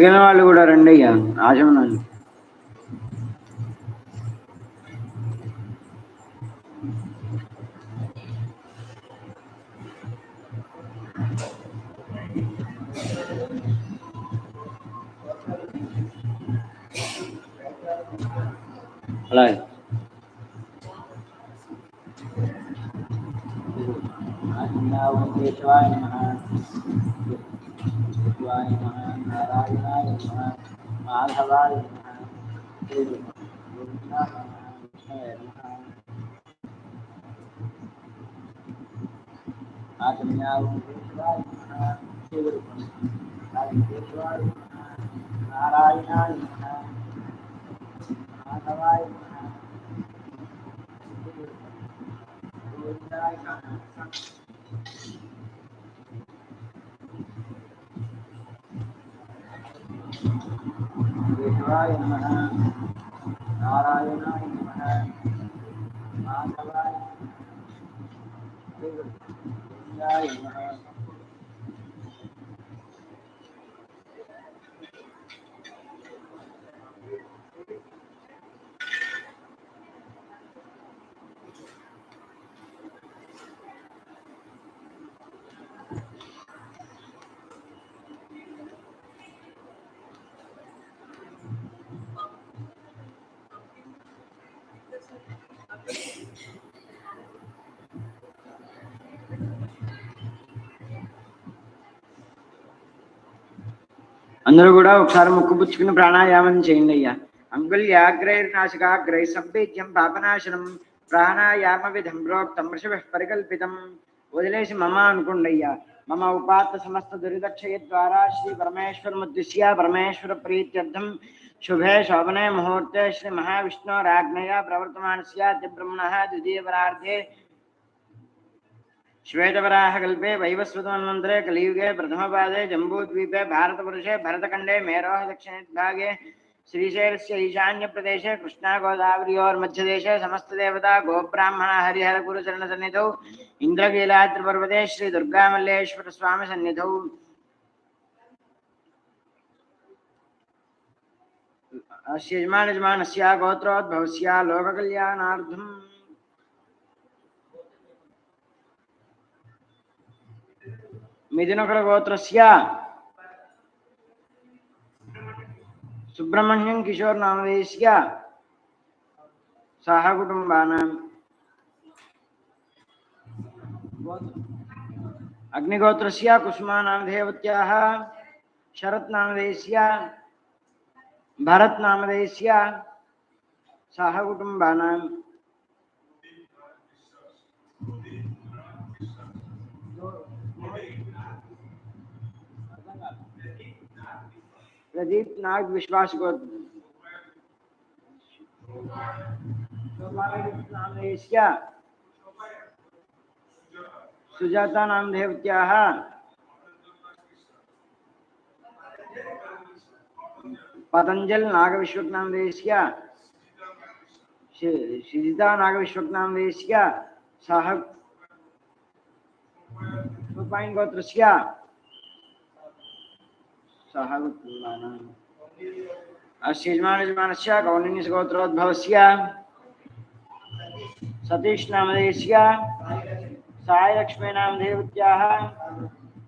మిగిలిన వాళ్ళు కూడా రండి అయ్యా ఆశమనాలు అలాగే Now, we'll. शिवाय नमः नारायणाय नमः माधवाय नमः गोविन्दाय नमः आत्मयावं शिवाय नमः शिवरूपं नारायणाय नमः माधवाय नमः गोविन्दाय नमः केशवाय नमः नारायणाय नमः माधवाय नमः అందరూ కూడా ఒకసారి ముక్కు పుచ్చుకుని ప్రాణాయామం చేయండి అయ్యా. అంగుళ్యాగ్రైర్నాశికాగ్రై సంపేద్యం పాపనాశనం ప్రాణాయామ విధం ప్రోక్తం ఋషభ పరికల్పితం. వదిలేసి మమ అనుకోండి అయ్యా. మమ ఉపాత్త సమస్త దురిదక్షయ ద్వారా శ్రీ పరమేశ్వరముద్దిశ్య పరమేశ్వర ప్రీత్యర్థం. శుభే శోభనే ముహూర్తే శ్రీ మహావిష్ణోరాజ్ఞయ ప్రవర్తమానస్య బ్రహ్మణ ద్వితీయపరార్థే श्वेतवराहकल्पे वैवस्वतमन्वन्तरे कलियुगे प्रथमपादे जम्बूद्वीपे भारतपुरुषे भरतखण्डे मेरोः दक्षिणभागे श्रीशैलस्य ईशान्यप्रदेशे कृष्णागोदावर्योर्मध्यदेशे समस्तदेवता गोब्राह्मण हरिहरगुरुचरणसन्निधौ इन्द्रकीलाद्रिपर्वते श्रीदुर्गामल्लेश्वरस्वामिसन्निधौ। अस्य यजमानयजमानस्य गोत्रोद्भवस्य लोककल्याणार्थम्। मेदिनगरगोत्रस्य सुब्रह्मण्यं किशोरनामधेयस्य सह कुटुम्बानाम् अग्निगोत्र कुसुमानामधेयवत्याः शरत्नामधेयस्य भरत्नामधेयस्य सह कुटुम्बानाम् प्रदीप नाग विश्वास को नाम एशिया सुजाता नाम देवत्याः पतंजल नाग विश्वक नाम देशिया शिजिता नाग विश्वक नाम देशिया साहब। सुपाइन गोत्रस्या अस्य यजमानस्य कौण्डिन्यगोत्रोद्भवस्य सतीश नामदेस्य साय लक्ष्मीनां देवत्याः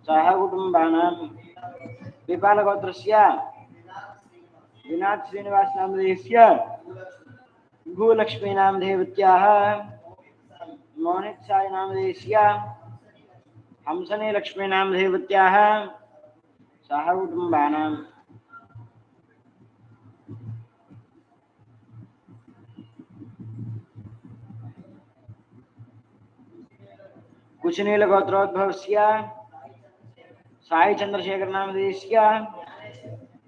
सह कुटुम्बानां पिपालगोत्रस्य विनाथ देवत्याः मोहित साई देवत्याः सह कुटुम्बानां कुशनीलगोत्रोद्भवस्य साई चंद्रशेखर नामधेयस्य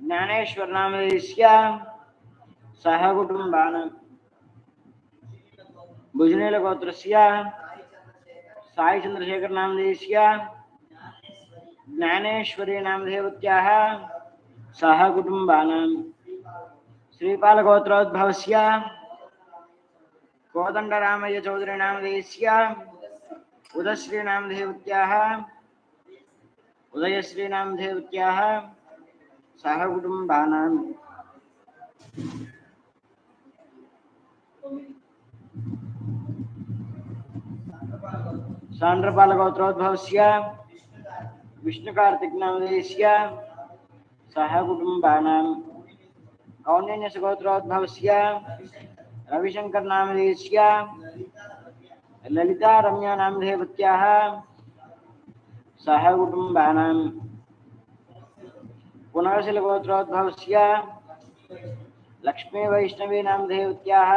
ज्ञानेश्वर नामधेयस्य सह कुटुम्बानां भुजनीलगोत्रस्य साई चंद्रशेखर नामधेयस्य ज्ञानेश्वरी नामधेवत्याः सह कुटुम्बानां। श्रीपालगोत्रोद्भवस्य कोदण्डरामయ్య चौधरी नामधेयस्य उदश्री नामधेवत्याः उदयश्री नामधेवत्याः सह कुटुम्बानां। सान्द्रपालगोत्रोद्भवस्य विष्णुकार्तिक नामधेयस्य सह कुटुम्बानां कौण्यन्यसगोत्रोद्भवस्य रविशङ्कर नामधेयस्य ललिता रम्या नामधेवत्याः सह कुटुम्बानां पुनर्शिलगोत्रोद्भवस्य लक्ष्मी वैष्णवी नामधेवत्याः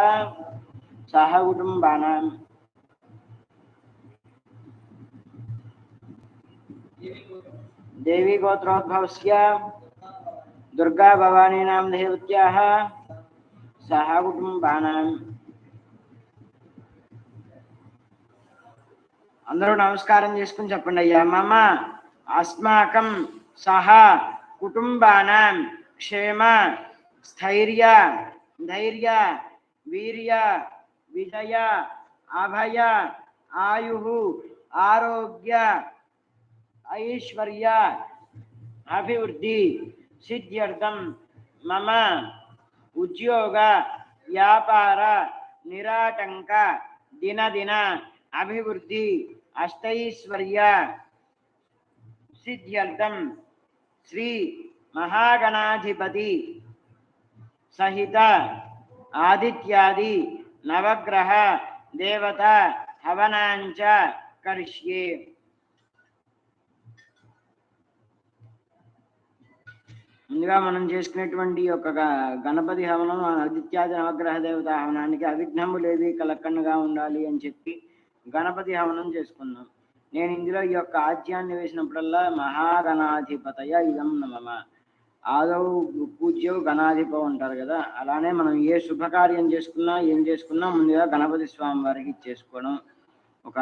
देवी गोत्रोद्भवस्य दुर्गा भवानी नामधेवत्याः सह कुटुम्बानां అందరూ నమస్కారం చేసుకుని చెప్పండి అయ్యా మమ అస్మాకం సహా కుటుంబానాం క్షేమ స్థైర్య ధైర్య వీర్య విజయ అభయ ఆయు ఆరోగ్య ऐश्वर्य अभिवृद्धि सिद्ध्यर्थम मम उद्योग व्यापार निराटंक दिन दिन अभिवृद्धि अष्टैश्वर्य सिद्ध्यर्थम श्री महागणाधिपति सहित आदित्यादि नवग्रह देवता हवनांच करिष्ये। ముందుగా మనం చేసుకునేటువంటి ఒక గణపతి హవనం ఆదిత్యాది నవగ్రహ దేవత హవనానికి అవిఘ్నములేవి కలక్కనుగా ఉండాలి అని చెప్పి గణపతి హవనం చేసుకున్నాం. నేను ఇందులో ఈ యొక్క ఆద్యాన్ని వేసినప్పుడల్లా మహాగణాధిపతయ ఇదం నమమ ఆదౌ పూజ్యవు గణాధిపం ఉంటారు కదా అలానే మనం ఏ శుభకార్యం చేసుకున్నా ఏం చేసుకున్నా ముందుగా గణపతి స్వామి వారికి చేసుకోవడం ఒక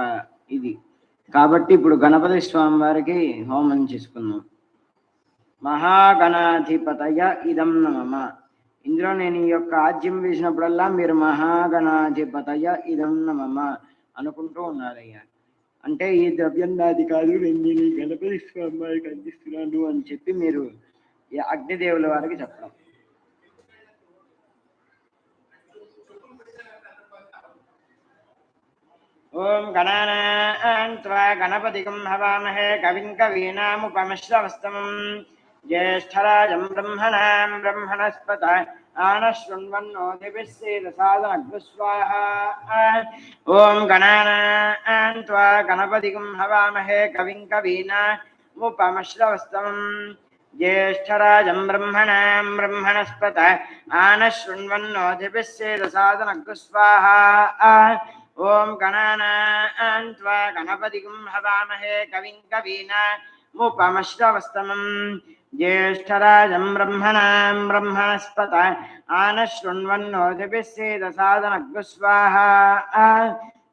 ఇది. కాబట్టి ఇప్పుడు గణపతి స్వామి వారికి హోమం చేసుకున్నాం. మహాగణాధిపతయ ఇదం మమ ఇందులో నేను ఈ యొక్క ఆజ్యం వేసినప్పుడల్లా మీరు మహాగణాధిపతయ ఇదం మమ అనుకుంటూ ఉన్నారయ్యా. అంటే ఈ ద్రవ్యం నాది కాదు నేను నేను గణపతి స్వామి అందిస్తున్నాను అని చెప్పి మీరు ఈ అగ్నిదేవుల వారికి చెప్పడం. ఓం గణానా గణపతికం హవామహే కవిం కవీనాముపమిశ్రవస్తమం. ज्येष्ठराजम् ब्रह्मणाम् ब्रह्मणस्पत आनशृण्वन्नोदिभिः सेदसादनग्स्वाहा ॐ गणानान् त्वा गणपतिगुं हवामहे कविं कवीना उपमश्रवस्तमम् ज्येष्ठराजम् ब्रह्मणाम् ब्रह्मणस्पत आनशृण्वन्नोदिभिः सेदसादनग्स्वाहा ॐ गणानान् त्वा गणपतिगुं हवामहे कविं कवीना उपमश्रवस्तमम् ज्येष्ठराजं ब्रह्मणां ब्रह्मणस्पत आनशृण्वन्नोधिभिस्सेदसादनग्स्वाहा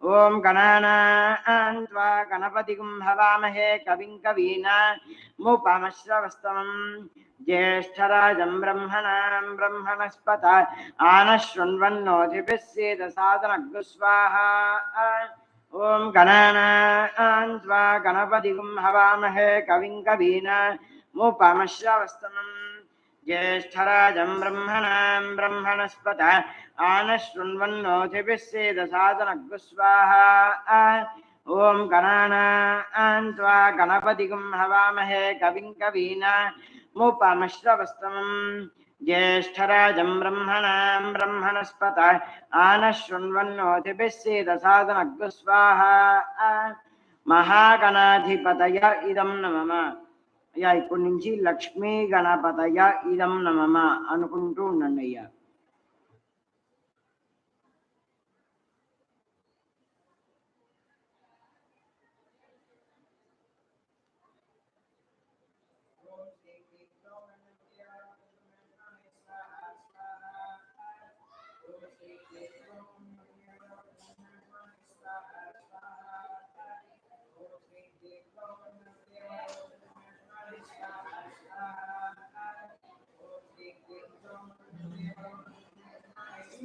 ॐ गणानां त्वा गणपतिगुं हवामहे कविं कवीना मुपमश्रवस्तमम् ज्येष्ठराजं ब्रह्मणां ब्रह्मणस्पत आनशृण्वन्नोतिभिः सेदसादनग्स्वाहा ॐ गणानां त्वा गणपतिगुं हवामहे कविं कवीना मूपमश्रवस्तमम् ज्येष्ठराजं ब्रह्मणां ब्रह्मणस्पत आनशृण्वन्नोथिभिः सेदसादनग्स्वाहा ॐ गणानां त्वा गणपतिगं हवामहे कविं कवीना मूपमश्रवस्तमम् ज्येष्ठराजं ब्रह्मणां ब्रह्मणस्पत आनशृण्वन्नोतिभिः सेदसादनग्स्वाहा महागणाधिपतय इदं न मम అయ్యా ఇప్పటి నుంచి లక్ష్మీ గణపతయ్య ఇదం నమమ అనుకుంటూ ఉండండి అయ్యా.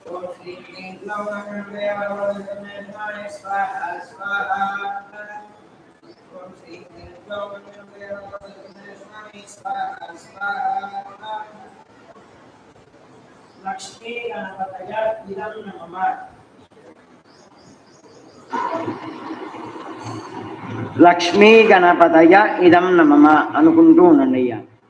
విద్మహే యగదంతాయ ధీమహి తన్నో లక్ష్మీ గణపతి ప్రచోదయాత్ స్వాహ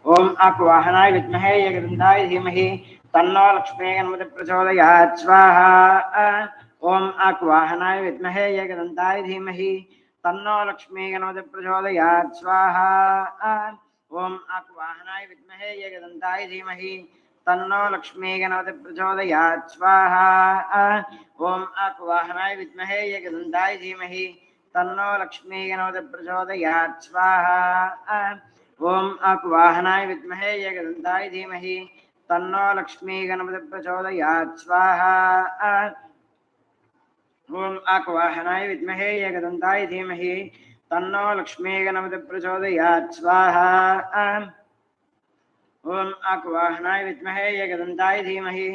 ఓం ఆకువాహనాయ విద్మహే యగదంతాయ ధీమహి తన్నో లక్ష్మీ గణపతి ప్రచోదయాత్ స్వాహ ఓం ఆకువాహనాయ విద్మహే యగదంతాయ ధీమహి तन्नो लक्ष्मीगणपति प्रचोदयात् स्वाहा। ओम आकवाहनाय विद्महे यज्ञदंताय धीमहि। तन्नो लक्ष्मीगणपति प्रचोदयात् स्वाहा। ओम आकवाहनाय विद्महे यज्ञदंताय धीमहि। तन्नो लक्ष्मीगणपति प्रचोदयात् स्वाहा। ओम आकवाहनाय विद्महे यज्ञदंताय धीमहि। तन्नो लक्ष्मीगणपति प्रचोदयात् स्वाहा। ओम आकवाहनाय विद्महे यज्ञदंताय धीमहि। तन्नो लक्ष्मी गणपति प्रचोदयात् स्वाहा। ॐ आक्वाहनाय विद्महे एकदन्ताय धीमहि। तन्नो लक्ष्मी गणपति प्रचोदयात् स्वाहा। ॐ आक्वाहनाय विद्महे एकदन्ताय धीमहि।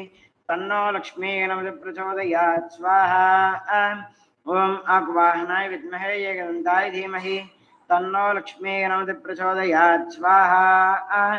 तन्नो लक्ष्मी गणपति प्रचोदयात् स्वाहा। ॐ आक्वाहनाय विद्महे एकदन्ताय धीमहि। तन्नो लक्ष्मी गणपति प्रचोदयात् स्वाहा।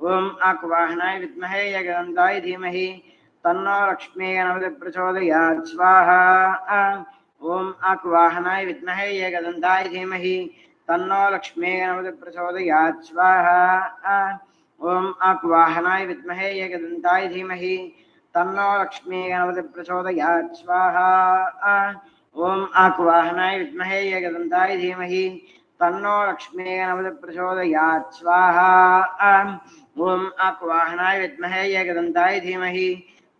आक्वाहनाय विद्महे एकदन्ताय धीमहि, तन्नो लक्ष्मी गणपति प्रचोदयात् स्वाहा। ॐ आक्वाहनाय विद्महे एकदन्ताय धीमहि, तन्नो लक्ष्मी गणपति प्रचोदयात् स्वाहा। ॐ आक्वाहनाय विद्महे एकदन्ताय धीमहि, तन्नो लक्ष्मी गणपति प्रचोदयात् स्वाहा। ॐ आक्वाहनाय विद्महे एकदन्ताय धीमहि, तन्नो लक्ष्मी गणपति प्रचोदयात् स्वाहा। ओम अक्वाहनाय विद्महे एकदन्ताय धीमहि।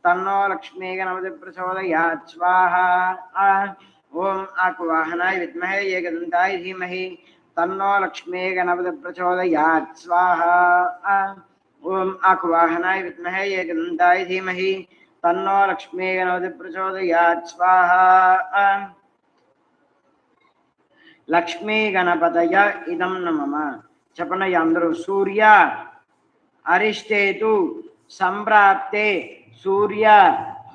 तन्नो लक्ष्मी गणपति प्रचोदयात् स्वाहा। ओम अक्वाहनाय विद्महे एकदन्ताय धीमहि। तन्नो लक्ष्मी गणपति प्रचोदयात् स्वाहा। ओम अक्वाहनाय विद्महे एकदन्ताय धीमहि। तन्नो लक्ष्मी गणपति प्रचोदयात् स्वाहा। लक्ष्मी गणपतय इदं नमः। चपनयांद्रो सूर्या। సూర్య అరిష్టేతు సంప్రాప్తే సూర్య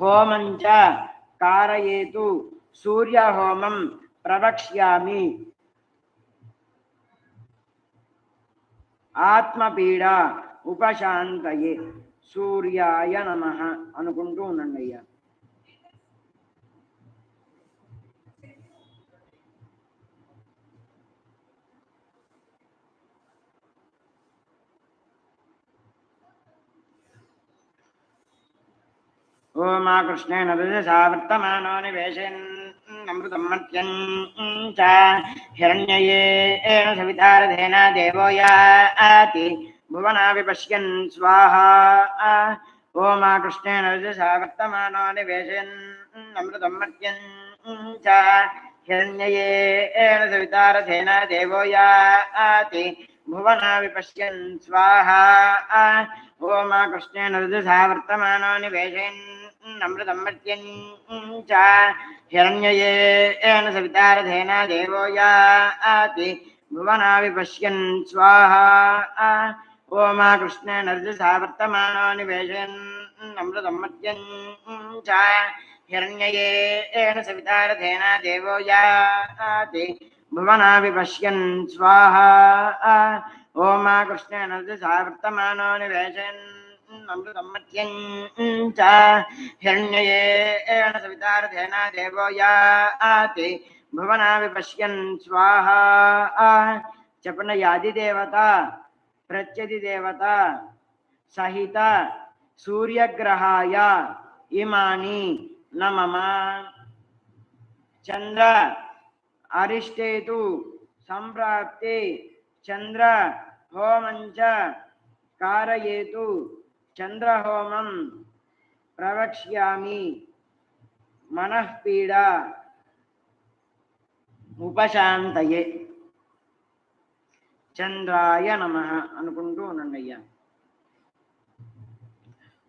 హోమంచ కారయేతు సూర్య హోమం ప్రవక్ష్యామి. ఆత్మపీడ ఉపశాంతయే. సూర్యాయ నమ అనుకుంటూ ఉండండి అయ్యా. ओमाकृष्णेन रजसावर्तमानो निवेशयन् अमृतम् च हिरण्यये सवितारथेन देवो याति भुवना विपश्यन् स्वाहा। ओमाकृष्णेन रजसावर्तमानो निवेशयन् अमृतम् च हिरण्यये सवितारथेन देवो याति भुवना विपश्यन् स्वाहा। ओमाकृष्णेन रजसा वर्तमानो అమృతమర్త్యం చ హిరణ్యయేన సవితారథేన దేవో యాతి భువనా విపశ్యన్ స్వాహా ఓమా కృష్ణ నర్జసా వర్తమానో నివేశయన్ అమృతమర్త్యం చ हिरण्ययेन सवितारथेन देवो याति भुवनापि पश्यन् स्वाहा। ओमा कृष्णेन सा वर्तमानो అమృతం మర్త్యం చ హిరణ్యయేన సవితారథేన దేవో యాతి భువనా విపశ్యన్ స్వాహా చెప్పండి యాది దేవత ప్రత్యది దేవత సహిత సూర్యగ్రహాయ ఇమాని నమమ చంద్ర అరిష్టేతు సంప్రాప్తే చంద్ర హోమంచ కారయేతు చంద్రహోమం ప్రవక్ష్యామి మనఃపీడ ఉపశాంతయే చంద్రాయ నమ అనుకుంటూ ఉండండి అయ్యా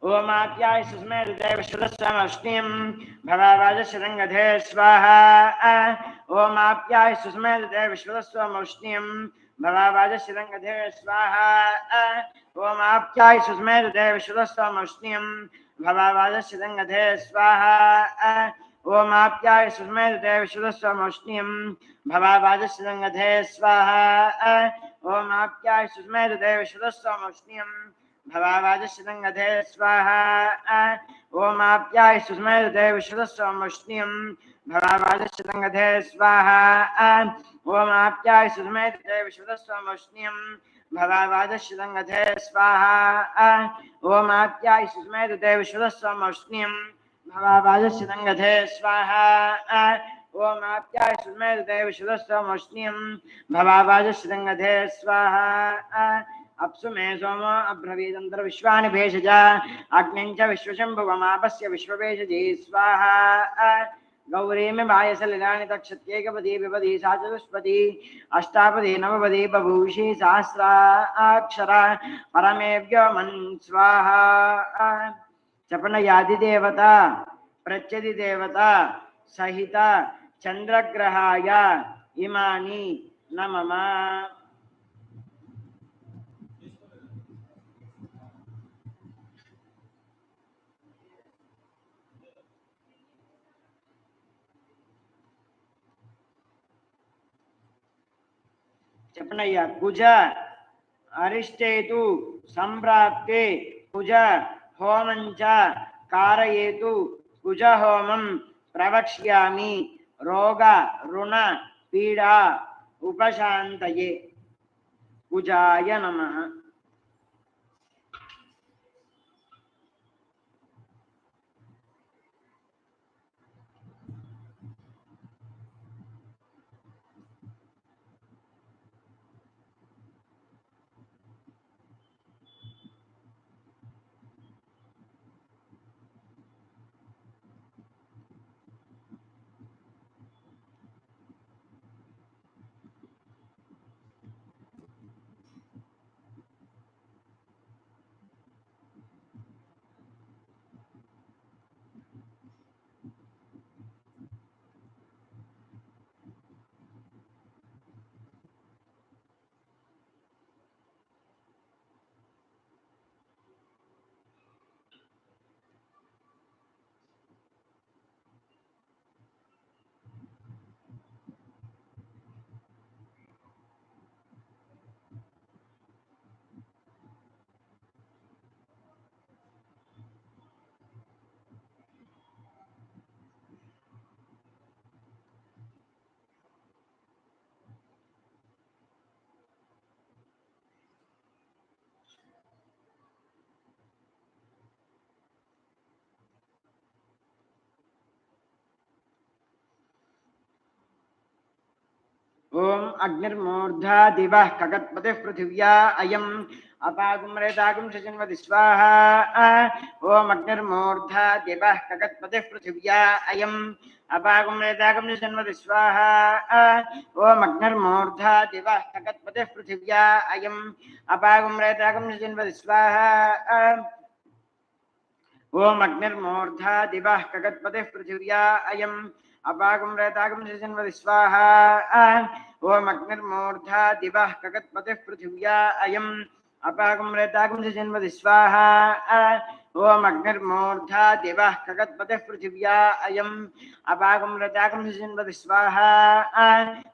ఓమాప్యాయ సుస్మే హృదయ విశ్వదస్వామష్ణీయం భవావాజశరంగధే స్వాహా ఓమాప్యాయ సుస్మే హృదయ విశ్వదస్వామష్ణీయం భవావాజశరంగధే స్వాహా ఓమాప్యాయ సుస్మే హృదయ విశ్వదస్వామష్ణీయం భవావాజశరంగధే స్వాహా ఓమాప్యాయ సుస్మే హృదయ విశ్వదస్వామష్ణీయం భవావాజశరంగధే స్వాహా ఓమాప్యాయ సుస్మే హృదయ విశ్వదస్వామష్ణీయం భవావాజశరంగధే స్వాహా ఓమాప్యాయ సుస్మే హృదయ విశ్వదస్వామష్ణీయం భవావాజశరంగధే స్వాహా ఓమాప్యాయ సుధమే విశ్వదస్వముష్ణ్యం భవాదశంగతే స్వాహ ఓమాప్యాయ సుధమే విశ్వదస్వముష్ణ్యం భవాదశంగతే స్వాహ ఓమాప్యాయ సుధమే విశ్వదస్వముష్ణ్యం భవాదశంగతే స్వాహ అప్సు మే సోమో అబ్రవీదంతర విశ్వాని భేషజ అగ్నించ విశ్వశంభువమాపస్య విశ్వభేషజీ స్వాహ स्वाहा गौरीमि वायसलिलानि तक्षत्येकपदी सा चतुष्पदी अष्टापदी नवपदी बभूषि सहस्रा अक्षरा, परमेभ्यो मन् स्वाहा चपनयादिदेवता प्रत्यधिदेवता सहित, चन्द्रग्रहाय, इमानि न मम చెప్పనయ్యా కుజ అరిష్టేతు సంప్రాప్తే కుజ హోమంచ కారయేతు కుజ హోమం ప్రవక్ష్యామి రోగ రుణ పీడా ఉపశాంతయే కుజాయ నమః ओम अग्निर्मूर्धा दिव खगत्पति पृथिव्या अयम अपागुमरेतागुम शजन्वति स्वाहा ओम अग्निर्मूर्धा दिव कगत्पति पृथिव्या अयम अपागुमरेतागुम शजन्वति स्वाहा ओम अग्निर्मूर्धा दिव पृथिव्या अयम स्वाहा ओम अग्निर्मूर्धा दिव कगत्पति पृथिव्या अयम अपाकं रेताकं शशन्वति स्वाहा ॐ अग्निर्मूर्धा दिवः कगत्पतिः पृथिव्या अयम्। अपाकं रेताकं शशन्वति स्वाहा ओमग्निर्मूर्धा देवः कगत्पतिः पृथिव्या अयम। अपाकं रताकं सिन्वति स्वाहा।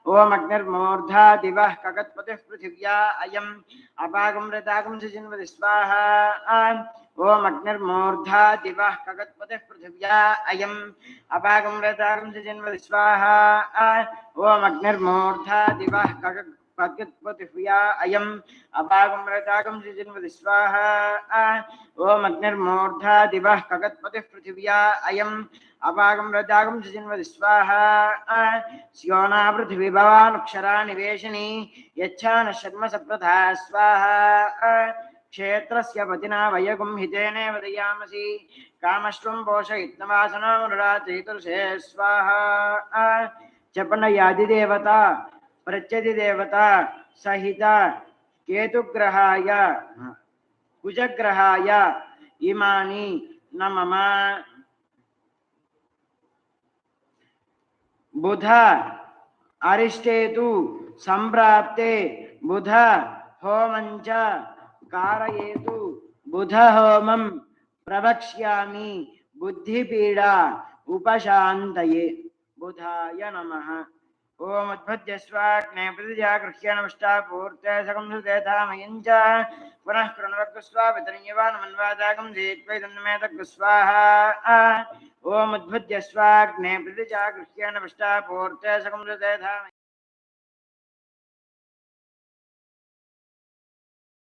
ओमग्निर्मूर्धा देवः कगत्पतिः पृथिव्या अयम। अपाकं रताकं सिन्वति स्वाहा। ओमग्निर्मूर्धा दिवः कगत्पतिः पृथिव्या अयम। अपाकं रताकं सिन्वति स्वाहा। ओमग्निर्मूर्धा दिवः कगत् भगवत्पतिहुया अयम् अभागमृतागं सृजन्वति स्वाहा। ॐ अग्निर्मूर्धा दिवः कगत्पतिः पृथिव्या अयम् अपागमृतागं सृजन्वति स्वाहा। स्योना पृथिवी भवानुक्षरा निवेशनी यच्छा न शर्म सप्रथा स्वाहा। क्षेत्रस्य पतिना वयगुं हितेनेव दयामसि कामश्वं पोषयित्नवासनमनुराचयितुर्षे स्वाहा। जपनयादिदेवता प्रत्यधिदेवता सहित केतुग्रहाय कुजग्रहाय इमानि न मम बुध अरिष्टेतु सम्प्राप्ते। बुध होमञ्च कारयेतु। बुधहोमं प्रवक्ष्यामि। बुद्धिपीडा उपशान्तये। बुधाय नमः। ॐ उद्भद्यस्वाग्ने प्रतिजागृह्य पूर्ते सकं सुदेधामयं च। पुनः कृणवक्स्वा वितरण्यवानमन्वादागं ओम ॐ उद्भद्यस्वाग्ने प्रतिजागृह्य पूर्ते सकं सुदेधामयं